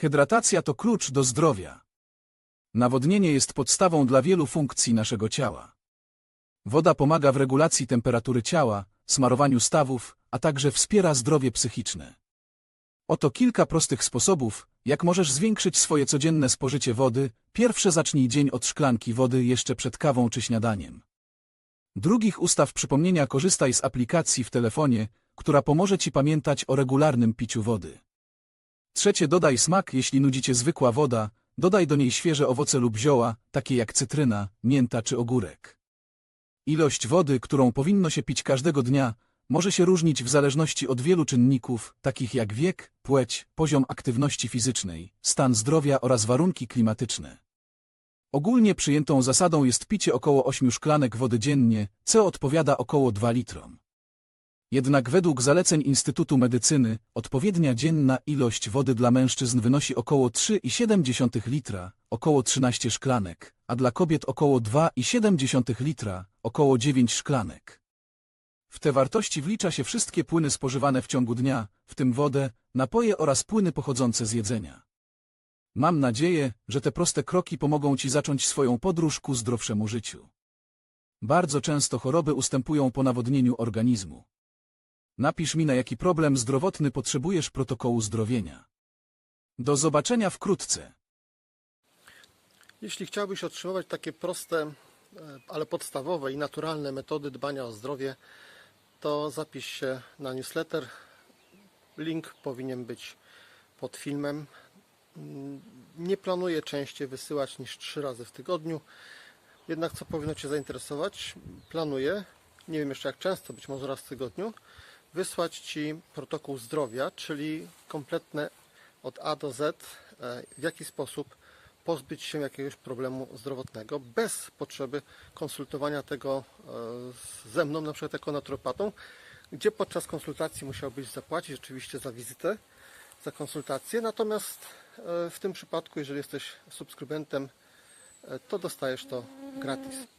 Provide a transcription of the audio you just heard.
Hydratacja to klucz do zdrowia. Nawodnienie jest podstawą dla wielu funkcji naszego ciała. Woda pomaga w regulacji temperatury ciała, smarowaniu stawów, a także wspiera zdrowie psychiczne. Oto kilka prostych sposobów, jak możesz zwiększyć swoje codzienne spożycie wody. Pierwsze zacznij dzień od szklanki wody jeszcze przed kawą czy śniadaniem. Drugich ustaw przypomnienia korzystaj z aplikacji w telefonie, która pomoże Ci pamiętać o regularnym piciu wody. Trzecie dodaj smak, jeśli nudzi Cię zwykła woda, dodaj do niej świeże owoce lub zioła, takie jak cytryna, mięta czy ogórek. Ilość wody, którą powinno się pić każdego dnia, może się różnić w zależności od wielu czynników, takich jak wiek, płeć, poziom aktywności fizycznej, stan zdrowia oraz warunki klimatyczne. Ogólnie przyjętą zasadą jest picie około 8 szklanek wody dziennie, co odpowiada około 2 litrom. Jednak według zaleceń Instytutu Medycyny odpowiednia dzienna ilość wody dla mężczyzn wynosi około 3,7 litra, około 13 szklanek, a dla kobiet około 2,7 litra, około 9 szklanek. W te wartości wlicza się wszystkie płyny spożywane w ciągu dnia, w tym wodę, napoje oraz płyny pochodzące z jedzenia. Mam nadzieję, że te proste kroki pomogą Ci zacząć swoją podróż ku zdrowszemu życiu. Bardzo często choroby ustępują po nawodnieniu organizmu. Napisz mi, na jaki problem zdrowotny potrzebujesz protokołu zdrowienia. Do zobaczenia wkrótce. Jeśli chciałbyś otrzymywać takie proste, e, ale podstawowe i naturalne metody dbania o zdrowie, to zapisz się na newsletter. Link powinien być pod filmem. Mm, Nie planuję częściej wysyłać niż trzy razy w tygodniu. Jednak co powinno Cię zainteresować? Planuję, nie wiem jeszcze jak często, być może raz w tygodniu, wysłać Ci protokół zdrowia, czyli kompletne od A do Z, e, w jaki sposób pozbyć się jakiegoś problemu zdrowotnego bez potrzeby konsultowania tego e, ze mną, na przykład jako naturopatą, gdzie podczas konsultacji musiałbyś zapłacić oczywiście za wizytę, za konsultację, natomiast e, w tym przypadku, jeżeli jesteś subskrybentem, to dostajesz to gratis.